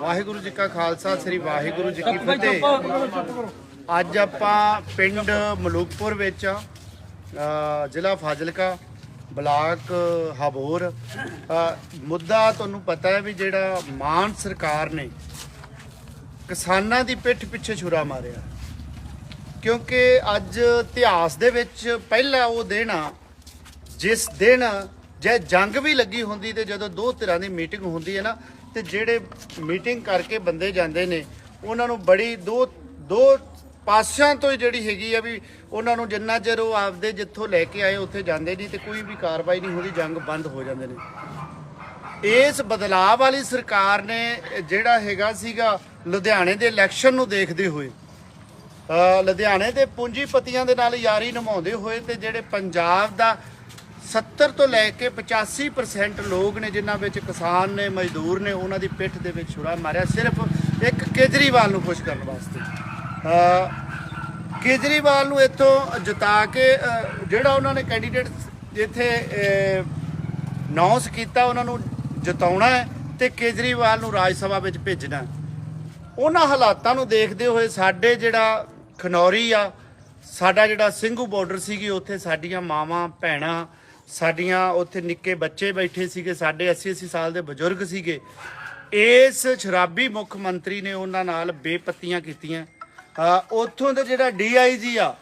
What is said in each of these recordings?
ਵਾਹਿਗੁਰੂ ਜੀ ਕਾ ਖਾਲਸਾ ਸ੍ਰੀ ਵਾਹਿਗੁਰੂ ਜੀ ਕੀ ਫਤਿਹ। ਅੱਜ ਆਪਾਂ ਪਿੰਡ ਮਲੂਕਪੁਰ ਵਿੱਚ ਅ, ਜ਼ਿਲ੍ਹਾ ਫਾਜ਼ਿਲਕਾ ਬਲਾਕ ਹਬੋਰ। ਅ, ਮੁੱਦਾ ਤੁਹਾਨੂੰ ਪਤਾ ਹੈ ਵੀ ਜਿਹੜਾ ਮਾਨ ਸਰਕਾਰ ਨੇ ਕਿਸਾਨਾਂ ਦੀ ਪਿੱਠ ਪਿੱਛੇ ਛੁਰਾ ਮਾਰਿਆ। ਕਿਉਂਕਿ ਅੱਜ ਇਤਿਹਾਸ ਦੇ ਵਿੱਚ ਪਹਿਲਾ ਉਹ ਦਿਨ ਆ ਜਿਸ ਦਿਨ ਜੇ ਜੰਗ ਵੀ ਲੱਗੀ ਹੁੰਦੀ ਤੇ ਜਦੋਂ ਦੋ ਧਿਰਾਂ ਦੀ ਮੀਟਿੰਗ ਹੁੰਦੀ ਹੈ ਨਾ, ਤੇ ਜਿਹੜੇ ਮੀਟਿੰਗ ਕਰਕੇ ਬੰਦੇ ਜਾਂਦੇ ਨੇ, ਉਹਨਾਂ ਨੂੰ ਬੜੀ ਦੋ ਦੋ ਪਾਸਿਆਂ ਤੋਂ ਹੀ ਜਿਹੜੀ ਹੈਗੀ ਆ ਵੀ ਉਹਨਾਂ ਨੂੰ ਜਿੰਨਾ ਚਿਰ ਉਹ ਆਪਦੇ ਜਿੱਥੋਂ ਲੈ ਕੇ ਆਏ ਉੱਥੇ ਜਾਂਦੇ ਨਹੀਂ ਤੇ ਕੋਈ ਵੀ ਕਾਰਵਾਈ ਨਹੀਂ ਹੁੰਦੀ, ਜੰਗ ਬੰਦ ਹੋ ਜਾਂਦੇ ਨੇ। ਇਸ ਬਦਲਾਅ ਵਾਲੀ ਸਰਕਾਰ ਨੇ ਜਿਹੜਾ ਹੈਗਾ ਸੀਗਾ ਲੁਧਿਆਣੇ ਦੇ ਇਲੈਕਸ਼ਨ ਨੂੰ ਦੇਖਦੇ ਹੋਏ ਲੁਧਿਆਣੇ ਦੇ ਪੂੰਜੀਪਤੀਆਂ ਦੇ ਨਾਲ ਯਾਰੀ ਨਿਭਾਉਂਦੇ ਹੋਏ ਤੇ ਜਿਹੜੇ ਪੰਜਾਬ ਦਾ 70 ਤੋਂ ਲੈ ਕੇ 85% ਲੋਕ ਨੇ ਜਿਨ੍ਹਾਂ ਵਿੱਚ ਕਿਸਾਨ ਨੇ, ਮਜ਼ਦੂਰ ਨੇ, ਉਹਨਾਂ ਦੀ ਪਿੱਠ ਦੇ ਵਿੱਚ ਛੁਰਾ ਮਾਰਿਆ। ਸਿਰਫ ਇੱਕ ਕੇਜਰੀਵਾਲ ਨੂੰ ਖੁਸ਼ ਕਰਨ ਵਾਸਤੇ। ਕੇਜਰੀਵਾਲ ਨੂੰ ਇੱਥੋਂ ਜਿਤਾ ਕੇ ਜਿਹੜਾ ਉਹਨਾਂ ਨੇ ਕੈਂਡੀਡੇਟ ਜਿੱਥੇ ਅਨਾਉਂਸ ਕੀਤਾ, ਉਹਨਾਂ ਨੂੰ ਜਿਤਾਉਣਾ ਹੈ ਤੇ ਕੇਜਰੀਵਾਲ ਨੂੰ ਰਾਜ ਸਭਾ ਵਿੱਚ ਭੇਜਣਾ ਉਹਨਾਂ ਹਾਲਾਤਾਂ ਨੂੰ ਦੇਖਦੇ ਹੋਏ ਸਾਡੇ ਜਿਹੜਾ ਖਨੌਰੀ ਆ, ਸਾਡਾ ਜਿਹੜਾ ਸਿੰਘੂ ਬਾਰਡਰ ਸੀਗੀ, ਉੱਥੇ ਸਾਡੀਆਂ ਮਾਵਾਂ, ਭੈਣਾਂ ਸਾਡੀਆਂ ਉੱਥੇ ਨਿੱਕੇ ਬੱਚੇ ਬੈਠੇ ਸੀਗੇ ਸਾਡੇ 80 80 ਸਾਲ ਦੇ ਬਜ਼ੁਰਗ ਸੀਗੇ। ਇਸ ਸ਼ਰਾਬੀ ਮੁੱਖ ਮੰਤਰੀ ਨੇ ਉਹਨਾਂ ਨਾਲ ਬੇਪੱਤੀਆਂ ਕੀਤੀਆਂ। ਉੱਥੋਂ ਦਾ ਜਿਹੜਾ ਡੀਆਈਜੀ ਆ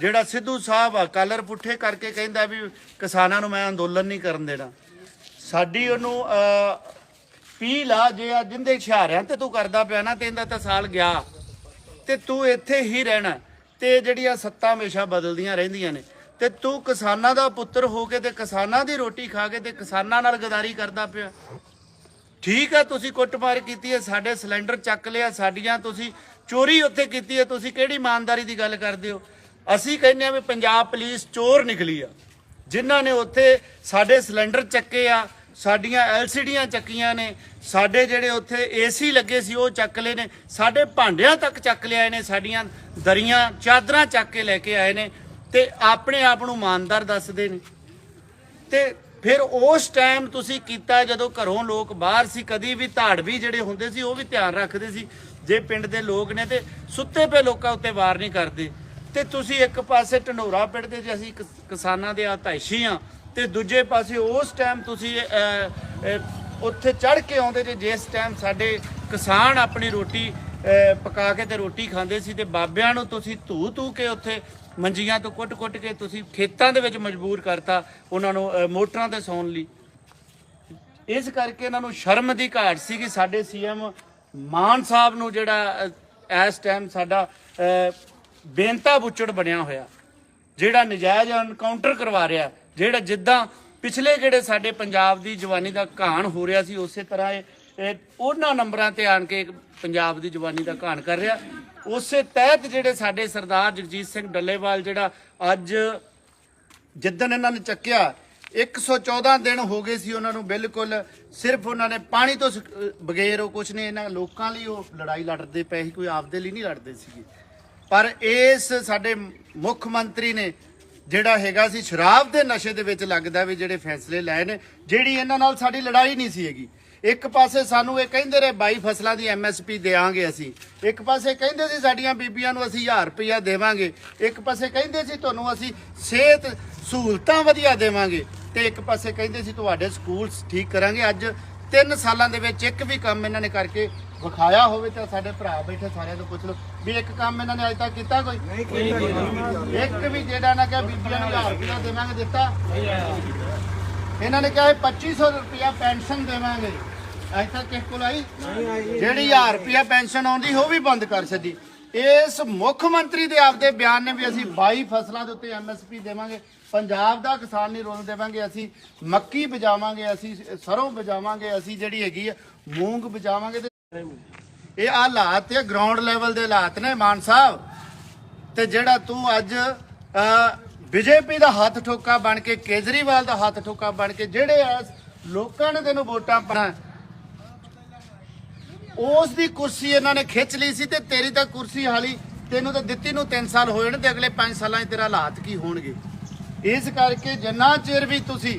ਜਿਹੜਾ ਸਿੱਧੂ ਸਾਹਿਬ ਆ ਕਲਰ ਪੁੱਠੇ ਕਰਕੇ ਕਹਿੰਦਾ ਵੀ ਕਿਸਾਨਾਂ ਨੂੰ ਮੈਂ ਅੰਦੋਲਨ ਨਹੀਂ ਕਰਨ ਦੇਣਾ। ਸਾਡੀ ਉਹਨੂੰ ਅ, ਪੀ ਲਾ ਜੇ ਆ ਜਿੰਦੇ ਇਸ਼ਾਰਿਆਂ ਤੇ ਤੂੰ ਕਰਦਾ ਪਿਆ ਨਾ ਤੇ ਇਹਦਾ ਤਾਂ ਸਾਲ ਗਿਆ। ਤੇ ਤੂੰ ਇੱਥੇ ਹੀ ਰਹਿਣਾ। ਤੇ ਜਿਹੜੀਆਂ ਸੱਤਾ ਹਮੇਸ਼ਾ ਬਦਲਦੀਆਂ ਰਹਿੰਦੀਆਂ ਨੇ। ਤੇ ਤੂੰ ਕਿਸਾਨਾਂ ਦਾ ਪੁੱਤਰ ਹੋ ਕੇ ਤੇ ਕਿਸਾਨਾਂ ਦੀ ਰੋਟੀ ਖਾ ਕੇ ਤੇ ਕਿਸਾਨਾਂ ਨਾਲ ਗਦਾਰੀ ਕਰਦਾ ਪਿਆ। ਠੀਕ ਹੈ, ਤੁਸੀਂ ਕੁੱਟਮਾਰ ਕੀਤੀ ਹੈ, ਸਾਡੇ ਸਿਲੰਡਰ ਚੱਕ ਲਿਆ, ਸਾਡੀਆਂ ਤੁਸੀਂ ਚੋਰੀ ਉੱਥੇ ਕੀਤੀ ਹੈ, ਤੁਸੀਂ ਕਿਹੜੀ ਇਮਾਨਦਾਰੀ ਦੀ ਗੱਲ ਕਰਦੇ ਹੋ? ਅਸੀਂ ਕਹਿੰਦੇ ਆ ਵੀ ਪੰਜਾਬ ਪੁਲਿਸ ਚੋਰ ਨਿਕਲੀ ਆ, ਜਿਨ੍ਹਾਂ ਨੇ ਉੱਥੇ ਸਾਡੇ ਸਿਲੰਡਰ ਚੱਕੇ ਆ, ਸਾਡੀਆਂ ਐਲਸੀਡੀਆਂ ਚੱਕੀਆਂ ਨੇ, ਸਾਡੇ ਜਿਹੜੇ ਉੱਥੇ ਏਸੀ ਲੱਗੇ ਸੀ, ਉਹ ਚੱਕ ਲਏ ਨੇ, ਸਾਡੇ ਭਾਂਡਿਆਂ ਤੱਕ ਚੱਕ ਲਿਆਏ ਨੇ, ਸਾਡੀਆਂ ਦਰੀਆਂ, ਚਾਦਰਾਂ ਚੱਕ ਕੇ ਲੈ ਕੇ ਆਏ ਨੇ ਤੇ ਆਪਣੇ ਆਪ ਨੂੰ ਇਮਾਨਦਾਰ ਦੱਸਦੇ ਨੇ। ਤੇ ਫਿਰ ਉਸ ਟਾਈਮ ਤੁਸੀਂ ਕੀਤਾ ਜਦੋਂ ਘਰੋਂ ਲੋਕ ਬਾਹਰ ਸੀ, ਕਦੀ ਵੀ ਧਾੜਵੀ ਜਿਹੜੇ ਹੁੰਦੇ ਸੀ, ਉਹ ਵੀ ਧਿਆਨ ਰੱਖਦੇ ਸੀ। ਜੇ ਪਿੰਡ ਦੇ ਲੋਕ ਨੇ ਤੇ ਸੁੱਤੇ ਪਏ ਲੋਕਾਂ ਉੱਤੇ ਵਾਰ ਨਹੀਂ ਕਰਦੇ। ਤੇ ਤੁਸੀਂ ਇੱਕ ਪਾਸੇ ਢੰਡੋਰਾ ਪਿੰਡ ਦੇ ਜੇ ਅਸੀਂ ਕਿਸਾਨਾਂ ਦੇ ਆਤਾਇਸ਼ੀ ਆ ਤੇ ਦੂਜੇ ਪਾਸੇ ਉਸ ਟਾਈਮ ਤੁਸੀਂ ਉੱਥੇ ਚੜ ਕੇ ਆਉਂਦੇ ਜੇ, ਜਿਸ ਟਾਈਮ ਸਾਡੇ ਕਿਸਾਨ ਆਪਣੀ ਰੋਟੀ ਪਕਾ ਕੇ ਤੇ ਰੋਟੀ ਖਾਂਦੇ ਸੀ ਤੇ ਬਾਬਿਆਂ ਨੂੰ ਤੁਸੀਂ ਧੂ ਧੂ ਕੇ ਉੱਥੇ ਮੰਜੀਆਂ ਤੋਂ ਕੁੱਟ-ਕੁੱਟ ਕੇ ਤੁਸੀਂ ਖੇਤਾਂ ਦੇ ਵਿੱਚ ਮਜਬੂਰ ਕਰਤਾ ਉਹਨਾਂ ਨੂੰ ਮੋਟਰਾਂ ਤੇ ਸੌਣ ਲਈ। ਇਸ ਕਰਕੇ ਇਹਨਾਂ ਨੂੰ ਸ਼ਰਮ ਦੀ ਘਾਟ ਸੀ ਕਿ ਸਾਡੇ ਸੀਐਮ ਮਾਨ ਸਾਹਿਬ ਨੂੰ ਜਿਹੜਾ ਇਸ ਟਾਈਮ ਸਾਡਾ ਬੇਨਤਾ ਬੁੱਚੜ ਬਣਿਆ ਹੋਇਆ। ਜਿਹੜਾ ਨਜਾਇਜ਼ ਐਨਕਾਊਂਟਰ ਕਰਵਾ ਰਿਹਾ, ਜਿਹੜਾ ਜਿੱਦਾਂ ਪਿਛਲੇ ਜਿਹੜੇ ਸਾਡੇ ਪੰਜਾਬ ਦੀ ਜਵਾਨੀ ਦਾ ਘਾਣ ਹੋ ਰਿਹਾ ਸੀ, ਉਸੇ ਤਰ੍ਹਾਂ ਇਹ ਉਹਨਾਂ ਨੰਬਰਾਂ ਤੇ ਆਣ ਕੇ ਪੰਜਾਬ ਦੀ ਜਵਾਨੀ ਦਾ ਘਾਣ ਕਰ ਰਿਹਾ। ਉਸੇ ਤਹਿਤ ਜਿਹੜੇ ਸਾਡੇ ਸਰਦਾਰ ਜਗਜੀਤ ਸਿੰਘ ਡੱਲੇਵਾਲ ਜਿਹੜਾ ਅੱਜ ਜਿੱਦਣ ਇਹਨਾਂ ਨੇ ਚੱਕਿਆ 114 ਦਿਨ ਹੋ ਗਏ ਸੀ ਉਹਨਾਂ ਨੂੰ ਬਿਲਕੁਲ ਸਿਰਫ ਉਹਨਾਂ ਨੇ ਪਾਣੀ ਤੋਂ ਸ- ਬਗੈਰ ਉਹ ਕੁਝ ਨਹੀਂ, ਇਹਨਾਂ ਲੋਕਾਂ ਲਈ ਉਹ ਲੜਾਈ ਲੜਦੇ ਪਏ ਸੀ, ਕੋਈ ਆਪਦੇ ਲਈ ਨਹੀਂ ਲੜਦੇ ਸੀਗੇ। ਪਰ ਇਸ ਸਾਡੇ ਮੁੱਖ ਮੰਤਰੀ ਨੇ ਜਿਹੜਾ ਹੈਗਾ ਸੀ, ਸ਼ਰਾਬ ਦੇ ਨਸ਼ੇ ਦੇ ਵਿੱਚ ਲੱਗਦਾ ਵੀ ਜਿਹੜੇ ਫੈਸਲੇ ਲਏ ਨੇ, ਜਿਹੜੀ ਇਹਨਾਂ ਨਾਲ ਸਾਡੀ ਲੜਾਈ ਨਹੀਂ ਸੀ ਹੈਗੀ। ਇੱਕ ਪਾਸੇ ਸਾਨੂੰ ਇਹ ਕਹਿੰਦੇ ਰਹੇ 22 ਫਸਲਾਂ ਦੀ ਐਮਐਸਪੀ ਦੇਵਾਂਗੇ ਅਸੀਂ। ਇੱਕ ਪਾਸੇ ਕਹਿੰਦੇ ਸੀ ਸਾਡੀਆਂ ਬੀਬੀਆਂ ਨੂੰ ਅਸੀਂ 1000 ਰੁਪਇਆ ਦੇਵਾਂਗੇ। ਇੱਕ ਪਾਸੇ ਕਹਿੰਦੇ ਸੀ ਤੁਹਾਨੂੰ ਅਸੀਂ ਸਿਹਤ ਸਹੂਲਤਾਂ ਵਧੀਆ ਦੇਵਾਂਗੇ। ਤੇ ਇੱਕ ਪਾਸੇ ਕਹਿੰਦੇ ਸੀ ਤੁਹਾਡੇ ਸਕੂਲ ਠੀਕ ਕਰਾਂਗੇ। ਅੱਜ 3 ਸਾਲਾਂ ਦੇ ਵਿੱਚ ਇੱਕ ਵੀ ਕੰਮ ਇਹਨਾਂ ਨੇ ਕਰਕੇ ਵਿਖਾਇਆ ਹੋਵੇ ਤਾਂ ਸਾਡੇ ਭਰਾ ਬੈਠੇ ਸਾਰਿਆਂ ਤੋਂ ਪੁੱਛ ਲਓ ਵੀ ਇੱਕ ਕੰਮ ਇਹਨਾਂ ਨੇ ਅਜੇ ਤੱਕ ਕੀਤਾ ਕੋਈ? ਨਹੀਂ ਇੱਕ ਵੀ ਜਿਹੜਾ ਨਾ ਕਿ ਬੀਬੀਆਂ ਨੂੰ 1000 ਰੁਪਇਆ ਦੇਵਾਂਗੇ ਦਿੱਤਾ। ਇਹਨਾਂ ਨੇ ਕਿਹਾ ਇਹ 2500 ਰੁਪਇਆ ਪੈਨਸ਼ਨ ਦੇਵਾਂਗੇ। ਅਜੇ ਤੱਕ ਕਿਸੇ ਕੋਲ ਆਈ? ਜਿਹੜੀ 1000 ਰੁਪਇਆ ਪੈਨਸ਼ਨ ਆਉਂਦੀ ਉਹ ਵੀ ਬੰਦ ਕਰ ਛੱਡੀ। ਇਸ ਮੁੱਖ ਮੰਤਰੀ ਦੇ ਆਪਦੇ ਬਿਆਨ ਨੇ ਵੀ ਅਸੀਂ 22 ਫਸਲਾਂ ਦੇ ਉੱਤੇ ਐਮਐਸਪੀ ਦੇਵਾਂਗੇ ਪੰਜਾਬ ਦਾ ਕਿਸਾਨ ਨਹੀਂ ਰੋਣ ਦੇਵਾਂਗੇ ਅਸੀਂ ਮੱਕੀ ਬਜਾਵਾਂਗੇ ਅਸੀਂ ਸਰੋਂ ਬਜਾਵਾਂਗੇ ਅਸੀਂ ਜਿਹੜੀ ਹੈਗੀ ਆ ਮੂੰਗ ਬਜਾਵਾਂਗੇ ਤੇ ਇਹ ਆ ਹਾਲਾਤ ਤੇ ਗਰਾਊਂਡ ਲੈਵਲ ਦੇ ਹਾਲਾਤ ਨੇ ਮਾਨ ਸਾਹਿਬ। ਤੇ ਜਿਹੜਾ ਤੂੰ ਅੱਜ ਬੀਜੇਪੀ ਦਾ ਹੱਥ ਠੋਕਾ ਬਣ ਕੇ ਕੇਜਰੀਵਾਲ ਦਾ ਹੱਥ ਠੋਕਾ ਬਣ ਕੇ ਜਿਹੜੇ ਲੋਕਾਂ ਨੇ ਤੈਨੂੰ ਵੋਟਾਂ ਪਾਣਾ ਉਸ ਦੀ ਕੁਰਸੀ ਇਹਨਾਂ ਨੇ ਖਿੱਚ ਲਈ ਸੀ ਤੇ ਤੇਰੀ ਤਾਂ ਕੁਰਸੀ ਹਾਲੀ ਤੈਨੂੰ ਤਾਂ ਦਿੱਤੀ ਨੂੰ 3 ਸਾਲ ਹੋਏ ਨੇ ਤੇ ਅਗਲੇ 5 ਸਾਲਾਂ 'ਚ ਤੇਰਾ ਹਾਲਾਤ ਕੀ ਹੋਣਗੇ। ਇਸ ਕਰਕੇ ਜਿੰਨਾ ਚਿਰ ਵੀ ਤੁਸੀਂ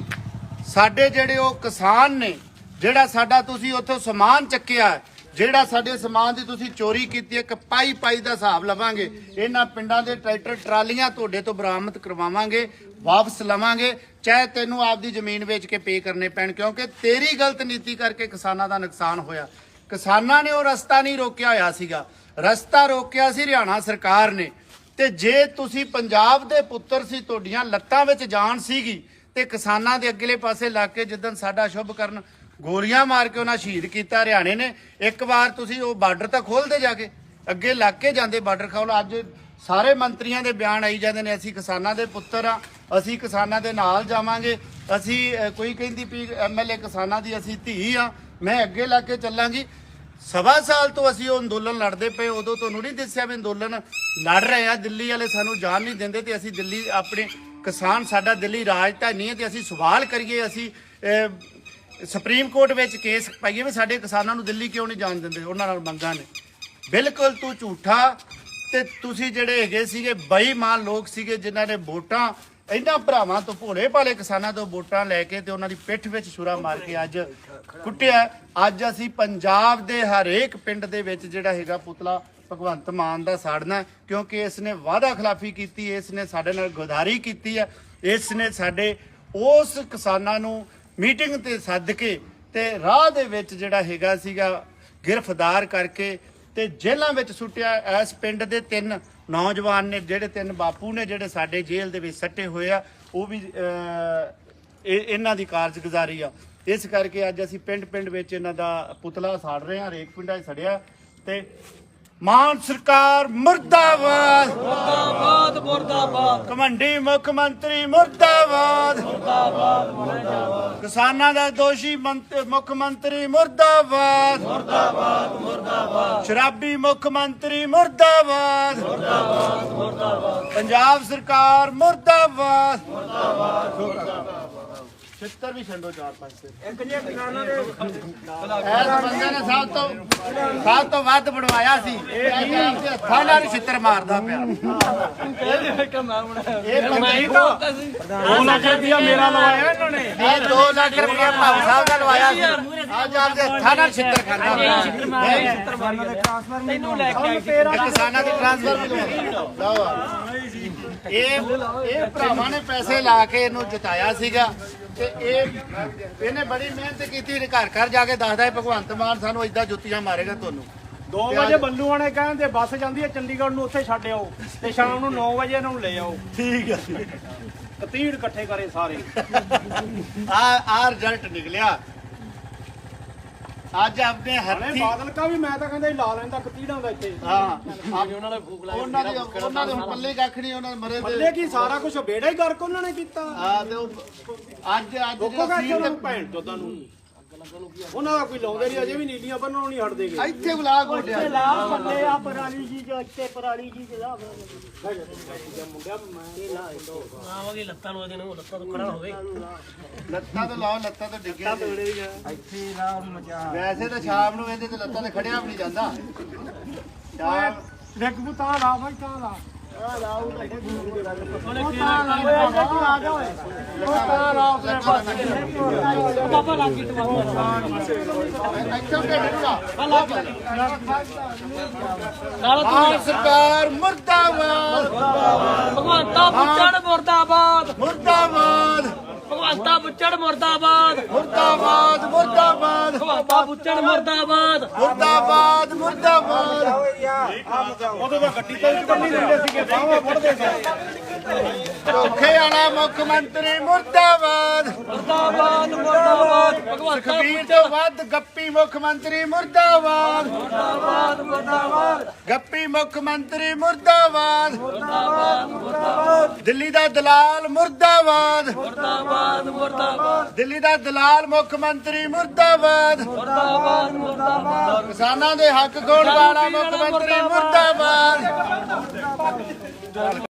ਸਾਡੇ ਜਿਹੜੇ ਉਹ ਕਿਸਾਨ ਨੇ, ਜਿਹੜਾ ਸਾਡਾ ਤੁਸੀਂ ਉੱਥੋਂ ਸਮਾਨ ਚੱਕਿਆ, ਜਿਹੜਾ ਸਾਡੇ ਸਮਾਨ ਦੀ ਤੁਸੀਂ ਚੋਰੀ ਕੀਤੀ, ਇੱਕ ਪਾਈ ਪਾਈ ਦਾ ਹਿਸਾਬ ਲਵਾਂਗੇ, ਇਹਨਾਂ ਪਿੰਡਾਂ ਦੇ ਟਰੈਕਟਰ, ਟਰਾਲੀਆਂ ਤੁਹਾਡੇ ਤੋਂ ਬਰਾਮਦ ਕਰਵਾਵਾਂਗੇ, ਵਾਪਸ ਲਵਾਂਗੇ, ਚਾਹੇ ਤੈਨੂੰ ਆਪਦੀ ਜ਼ਮੀਨ ਵੇਚ ਕੇ ਪੇ ਕਰਨੇ ਪੈਣ, ਕਿਉਂਕਿ ਤੇਰੀ ਗਲਤ ਨੀਤੀ ਕਰਕੇ ਕਿਸਾਨਾਂ ਦਾ ਨੁਕਸਾਨ ਹੋਇਆ। ਕਿਸਾਨਾਂ ਨੇ ਉਹ ਰਸਤਾ ਨਹੀਂ ਰੋਕਿਆ ਹੋਇਆ ਸੀਗਾ। ਰਸਤਾ ਰੋਕਿਆ ਸੀ ਹਰਿਆਣਾ ਸਰਕਾਰ ਨੇ। ਤੇ ਜੇ ਤੁਸੀਂ ਪੰਜਾਬ ਦੇ ਪੁੱਤਰ ਸੀ, ਤੁਹਾਡੀਆਂ ਲੱਤਾਂ ਵਿੱਚ ਜਾਨ ਸੀਗੀ, ਤੇ ਕਿਸਾਨਾਂ ਦੇ ਅੱਗੇਲੇ ਪਾਸੇ ਲੱਗ ਕੇ ਜਿੱਦਨ ਸਾਡਾ ਸ਼ੁਭ ਕਰਨ ਗੋਲੀਆਂ ਮਾਰ ਕੇ ਉਹਨਾਂ ਸ਼ਹੀਦ ਕੀਤਾ ਹਰਿਆਣੇ ਨੇ, ਇੱਕ ਵਾਰ ਤੁਸੀਂ ਉਹ ਬਾਰਡਰ ਤਾਂ ਖੋਲਦੇ ਜਾ ਕੇ, ਅੱਗੇ ਲੱਗ ਕੇ ਜਾਂਦੇ ਬਾਰਡਰ ਖੋਲ ਅੱਜ ਸਾਰੇ ਮੰਤਰੀਆਂ ਦੇ ਬਿਆਨ ਆਈ ਜਾਂਦੇ ਨੇ, ਅਸੀਂ ਕਿਸਾਨਾਂ ਦੇ ਪੁੱਤਰ ਆ ਅਸੀਂ ਕਿਸਾਨਾਂ ਦੇ ਨਾਲ ਜਾਵਾਂਗੇ, ਅਸੀਂ ਕੋਈ ਕਹਿੰਦੀ ਵੀ ਐਮਐਲਏ ਕਿਸਾਨਾਂ ਦੀ ਅਸੀਂ ਧੀ ਆ ਮੈਂ ਅੱਗੇ ਲੱਗ ਕੇ ਚੱਲਾਂਗੀ। ਸਵਾ ਸਾਲ ਤੋਂ ਅਸੀਂ ਉਹ ਅੰਦੋਲਨ ਲੜਦੇ ਪਏ, ਉਦੋਂ ਤੁਹਾਨੂੰ ਨਹੀਂ ਦੱਸਿਆ ਵੀ ਅੰਦੋਲਨ ਲੜ ਰਹੇ ਆ, ਦਿੱਲੀ ਵਾਲੇ ਸਾਨੂੰ ਜਾਣ ਨਹੀਂ ਦਿੰਦੇ ਤੇ ਅਸੀਂ ਦਿੱਲੀ ਆਪਣੇ ਕਿਸਾਨ, ਸਾਡਾ ਦਿੱਲੀ ਰਾਜਧਾਨੀ ਹੈ ਤੇ ਅਸੀਂ ਸਵਾਲ ਕਰੀਏ, ਅਸੀਂ ਸੁਪਰੀਮ ਕੋਰਟ ਵਿੱਚ ਕੇਸ ਪਾਈਏ ਵੀ ਸਾਡੇ ਕਿਸਾਨਾਂ ਨੂੰ ਦਿੱਲੀ ਕਿਉਂ ਨਹੀਂ ਜਾਣ ਦਿੰਦੇ? ਉਹਨਾਂ ਨਾਲ ਮੰਗਾਂ ਨੇ। ਬਿਲਕੁਲ ਤੂੰ ਝੂਠਾ ਤੇ ਤੁਸੀਂ ਜਿਹੜੇ ਹੈਗੇ ਸੀਗੇ, ਬੇਈਮਾਨ ਲੋਕ ਸੀਗੇ, ਜਿਨ੍ਹਾਂ ਨੇ ਵੋਟਾਂ ਇਹਨਾਂ ਭਰਾਵਾਂ ਤੋਂ ਭੋਲੇ ਭਾਲੇ ਕਿਸਾਨਾਂ ਤੋਂ ਵੋਟਾਂ ਲੈ ਕੇ ਤੇ ਉਹਨਾਂ ਦੀ ਪਿੱਠ ਵਿੱਚ ਛੁਰਾ ਮਾਰ ਕੇ ਅੱਜ ਕੁੱਟਿਆ। ਅੱਜ ਅਸੀਂ ਪੰਜਾਬ ਦੇ ਹਰੇਕ ਪਿੰਡ ਦੇ ਵਿੱਚ ਜਿਹੜਾ ਹੈਗਾ ਪੁਤਲਾ ਭਗਵੰਤ ਮਾਨ ਦਾ ਸਾੜਨਾ ਕਿਉਂਕਿ ਇਸ ਨੇ ਵਾਅਦਾ ਖਿਲਾਫੀ ਕੀਤੀ, ਇਸ ਨੇ ਸਾਡੇ ਨਾਲ ਗਦਾਰੀ ਕੀਤੀ ਹੈ, ਇਸ ਨੇ ਸਾਡੇ ਉਸ ਕਿਸਾਨਾਂ ਨੂੰ ਮੀਟਿੰਗ ਤੇ ਸੱਦ ਕੇ ਤੇ ਰਾਹ ਦੇ ਵਿੱਚ ਜਿਹੜਾ ਹੈਗਾ ਸੀਗਾ ਗ੍ਰਿਫਤਾਰ ਕਰਕੇ ਤੇ ਜੇਲ੍ਹਾਂ ਵਿੱਚ ਸੁੱਟਿਆ। ਇਸ ਪਿੰਡ ਦੇ ਤਿੰਨ ਨੌਜਵਾਨ ਨੇ, ਜਿਹੜੇ ਤਿੰਨ ਬਾਪੂ ਨੇ ਜਿਹੜੇ ਸਾਡੇ ਜੇਲ੍ਹ ਦੇ ਵਿੱਚ ਸੱਟੇ ਹੋਏ ਆ, ਉਹ ਵੀ ਇਹਨਾਂ ਦੀ ਕਾਰਜਗੁਜ਼ਾਰੀ ਆ। ਇਸ ਕਰਕੇ ਅੱਜ ਅਸੀਂ ਪਿੰਡ ਪਿੰਡ ਵਿੱਚ ਇਹਨਾਂ ਦਾ ਪੁਤਲਾ ਸਾੜ ਰਹੇ ਹਾਂ ਹਰੇਕ ਪਿੰਡਾਂ 'ਚ ਸੜਿਆ ਤੇ ਮਾਨ ਸਰਕਾਰ ਮੁਰਦਾਬਾਦ। ਮੁਰਦਾਬਾਦ ਮੁਰਦਾਬਾਦ। ਕਮੰਡੀ ਮੁੱਖ ਮੰਤਰੀ ਮੁਰਦਾਬਾਦ। ਮੁਰਦਾਬਾਦ ਕਿਸਾਨਾਂ ਦਾ ਦੋਸ਼ੀ ਮੁੱਖ ਮੰਤਰੀ ਮੁਰਦਾਬਾਦ। ਮੁਰਦਾਬਾਦ ਮੁਰਦਾਬਾਦ। ਸ਼ਰਾਬੀ ਮੁੱਖ ਮੰਤਰੀ ਮੁਰਦਾਬਾਦ। ਮੁਰਦਾਬਾਦ ਮੁਰਦਾਬਾਦ। ਪੰਜਾਬ ਸਰਕਾਰ ਮੁਰਦਾਬਾਦ ਮੁਰਦਾਬਾਦ। ਛਿੱਤਰ ਵੀ ਛੰਡੋ ਚਾਰ ਪੰਜ ਤੇ। ਇੱਕ ਜੇ ਕਿਸਾਨਾਂ ਦੇ ਇਸ ਬੰਦੇ ਨੇ ਸਭ ਤੋਂ ਸਭ ਤੋਂ ਵੱਧ ਬਣਵਾਇਆ ਸੀ। ਇਹ ਆਪਦੇ ਹੱਥਾਂ ਨਾਲ ਹੀ ਛਿੱਤਰ ਮਾਰਦਾ ਪਿਆ। ਕਹਿੰਦੇ ਕਿ ਮੈਂ ਬਣਾਇਆ ਇਹ ਮੈਂ ਹੀ ਬੰਦੇ ਬੋਲਦਾ ਸੀ 2 ਲੱਖ ਰੁਪਇਆ ਮੇਰਾ ਲਵਾਇਆ ਇਹਨਾਂ ਨੇ। ਇਹ 2 ਲੱਖ ਰੁਪਏ ਭਾਉ ਸਾਹਿਬ ਦਾ ਲਵਾਇਆ ਸੀ। ਅੱਜ ਆਪਦੇ ਹੱਥਾਂ ਨਾਲ ਛਿੱਤਰ ਖਾਂਦਾ ਪਿਆ। ਇਹ ਤੈਨੂੰ ਲੈ ਕੇ ਆਈ ਸੀ। ਕਿਸਾਨਾਂ ਦੀ ਟ੍ਰਾਂਸਫਰ ਵੀ ਲਵਾਓ ਲਓ ਆ। ਇਹ ਇਹ ਭਰਾਵਾਂ ਨੇ ਪੈਸੇ ਲਾ ਕੇ ਇਹਨੂੰ ਜਿਤਾਇਆ ਸੀਗਾ। ਤੇ ਇਹ ਇਹਨੇ ਬੜੀ ਮਿਹਨਤ ਕੀਤੀ ਇਹਨੇ ਘਰ ਘਰ ਜਾ ਕੇ ਦੱਸਦਾ ਹੈ ਭਗਵੰਤ ਮਾਨ ਸਾਨੂੰ ਇਦਾਂ ਜੁੱਤੀਆਂ ਮਾਰੇਗਾ ਤੁਹਾਨੂੰ। 2 ਵਜੇ ਬੱਲੂਆਂ ਨੇ ਕਹਿੰਦੇ ਬੱਸ ਜਾਂਦੀ ਹੈ ਚੰਡੀਗੜ੍ਹ ਨੂੰ ਉੱਥੇ ਛੱਡ ਆਓ ਤੇ ਸ਼ਾਮ ਨੂੰ 9 ਵਜੇ ਇਹਨਾਂ ਨੂੰ ਲੈ ਆਓ। ਠੀਕ ਹੈ। ਕਤੀੜ ਇਕੱਠੇ ਕਰੇ ਸਾਰੇ। ਆ ਆ ਰਿਜ਼ਲਟ ਨਿਕਲਿਆ। ਅੱਜ ਆਪਣੇ ਹਣੇ ਹੱਥੀ ਬਾਦਲ ਕਾ ਵੀ ਮੈਂ ਤਾਂ ਕਹਿੰਦਾ ਹੀ ਲਾ ਲੈਂਦਾ ਕਤੀੜਾਂ ਦਾ ਇੱਥੇ। ਹਾਂ। ਉਹਨਾਂ ਨੇ ਫੂਕ ਲਾਇਆ ਉਹਨਾਂ ਦੇ ਉਹਨਾਂ ਦੇ ਹੁਣ ਪੱਲੇ ਕੱਖ ਨਹੀਂ ਉਹਨਾਂ ਦੇ ਮਰੇ ਦੇ ਕੀ ਸਾਰਾ ਕੁਝ ਬੇੜਾ ਹੀ ਗਰਕ ਉਹਨਾਂ ਨੇ ਕੀਤਾ। ਆ ਤੇ ਉਹ ਅੱਜ ਅੱਜ ਜਿਹੜਾ ਨੂੰ ਭੈਣ ਚੋਦਾਂ ਨੂੰ। ਉਹਨਾਂ ਦਾ ਕੋਈ ਲਾਉਂਦੇ ਨਹੀਂ ਅਜੇ ਵੀ ਨੀਲੀਆਂ ਬੰਨਣੋਂ ਨਹੀਂ ਹਟਦੇਗੇ ਇੱਥੇ ਬੁਲਾ ਗੋਡਿਆ ਲਾ ਪੱਲੇ ਆ ਪਰਾਲੀ ਜੀ ਜੋ ਇੱਥੇ ਪਰਾਲੀ ਜੀ ਚ ਲਾ ਆਵਾਂਗੇ ਲੱਤਾਂ ਨੂੰ ਇਹਦੇ ਨੂੰ ਲੱਤਾਂ ਤੋਂ ਖੜਾ ਹੋਵੇ। ਲੱਤਾਂ ਤੋਂ ਲਾਓ ਲੱਤਾਂ ਤੋਂ ਡਿੱਗਿਆ ਵੈਸੇ ਤਾਂ ਸ਼ਾਮ ਨੂੰ ਇਹਦੇ ਤੇ ਲੱਤਾਂ ਤੇ ਖੜਿਆ ਵੀ ਨਹੀਂ ਜਾਂਦਾ। ਸ਼ਾਮ ਡਿੱਗ ਬੂ ਤਾਂ ਲਾ ਬਾਈ ਤਾਂ ਲਾ। ਬਾਬਾ ਲੱਗੀ ਤਮਾਮ ਇੱਥੋਂ ਤੇ। ਡਿੱਗਾ ਨਾਲ ਮਾਨ ਸਰਕਾਰ ਮੁਰਦਾਬਾਦ। ਭਗਵੰਤਾ ਬੁੱਚੜ ਮੁਰਦਾਬਾਦ। ਮੁਰਦਾਬਾਦ। ਭਗਵੰਤਾ ਬੁੱਚੜ ਮੁਰਦਾਬਾਦ। ਮੁਰਦਾਬਾਦ ਮੁਰਦਾਬਾਦ। ਭਗਵੰਤਾ ਬੁੱਚੜ ਮੁਰਦਾਬਾਦ। ਮੁਰਦਾਬਾਦ ਮੁਰਦਾਬਾਦ। ਉਦੋਂ ਤਾਂ ਗੱਡੀ ਤੋਂ ਬੰਨੀ ਦਿੰਦੇ ਸੀਗੇ ਬਾਹਾਂ ਫੜਦੇ ਸੀ। ਧੋਖੇ ਵਾਲਾ ਮੁੱਖ ਮੰਤਰੀ ਮੁਰਦਾਬਾਦ। ਮੁਰਦਾਬਾਦ ਮੁਰਦਾਬਾਦ। ਭਗਵੰਤਾ ਕਬੀਰ ਤੋਂ ਵੱਧ ਗੱਪੀ ਮੁੱਖ ਮੰਤਰੀ ਮੁਰਦਾਬਾਦ। ਮੁਰਦਾਬਾਦ ਮੁਰਦਾਬਾਦ। ਗੱਪੀ ਮੁੱਖ ਮੰਤਰੀ ਮੁਰਦਾਬਾਦ। ਦਿੱਲੀ ਦਾ ਦਲਾਲ ਮੁਰਦਾਬਾਦ। ਮੁਰਦਾਬਾਦ ਮੁਰਦਾਬਾਦ। ਦਿੱਲੀ ਦਾ ਦਲਾਲ ਮੁੱਖ ਮੰਤਰੀ ਮੁਰਦਾਬਾਦ। ਮੁਰਦਾਬਾਦ ਮੁਰਦਾਬਾਦ। ਕਿਸਾਨਾਂ ਦੇ ਹੱਕ ਖੋਣ ਵਾਲਾ ਮੁੱਖ ਮੰਤਰੀ ਮੁਰਦਾਬਾਦ।